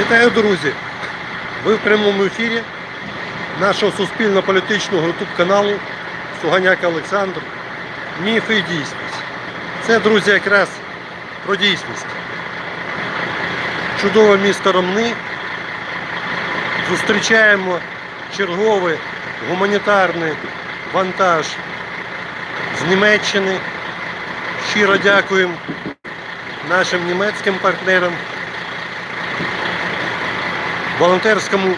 Вітаю, друзі! Ви в прямому ефірі нашого суспільно-політичного youtube каналу Суганяк Олександр. Міфи і дійсність. Це, друзі, якраз про дійсність. Чудове місто Ромни. Зустрічаємо черговий гуманітарний вантаж з Німеччини. Щиро дякуємо нашим німецьким партнерам, волонтерському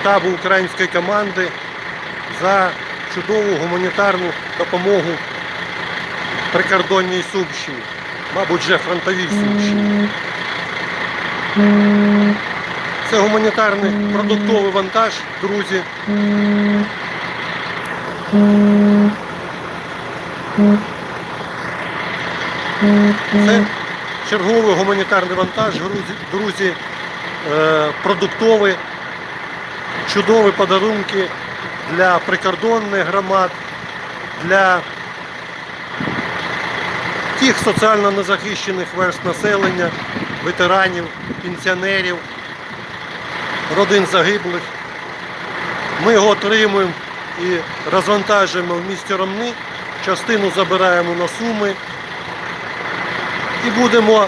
штабу української команди за чудову гуманітарну допомогу прикордонній Сумщині, мабуть, вже фронтовій Сумщині. Це гуманітарний продуктовий вантаж, друзі. Це черговий гуманітарний вантаж, друзі, е, чудові подарунки для прикордонних громад, для тих соціально незахищених верст населення, ветеранів, пенсіонерів, родин загиблих. Ми його отримуємо і розвантажуємо в місті Ромни, частину забираємо на Суми і будемо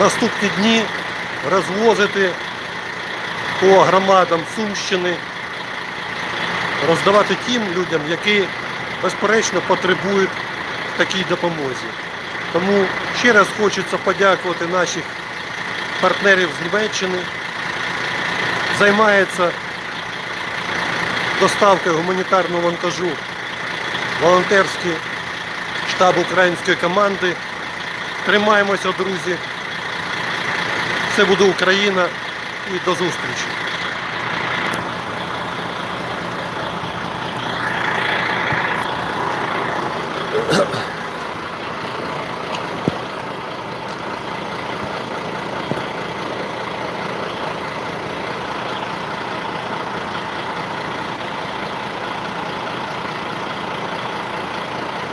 наступні дні розвозити по громадам Сумщини, роздавати тим людям, які безперечно потребують такій допомозі. Тому ще раз хочеться подякувати наших партнерів з Німеччини. Займається доставкою гуманітарного вантажу волонтерський штаб української команди. Тримаємося, друзі. Це буде Україна і до зустрічі.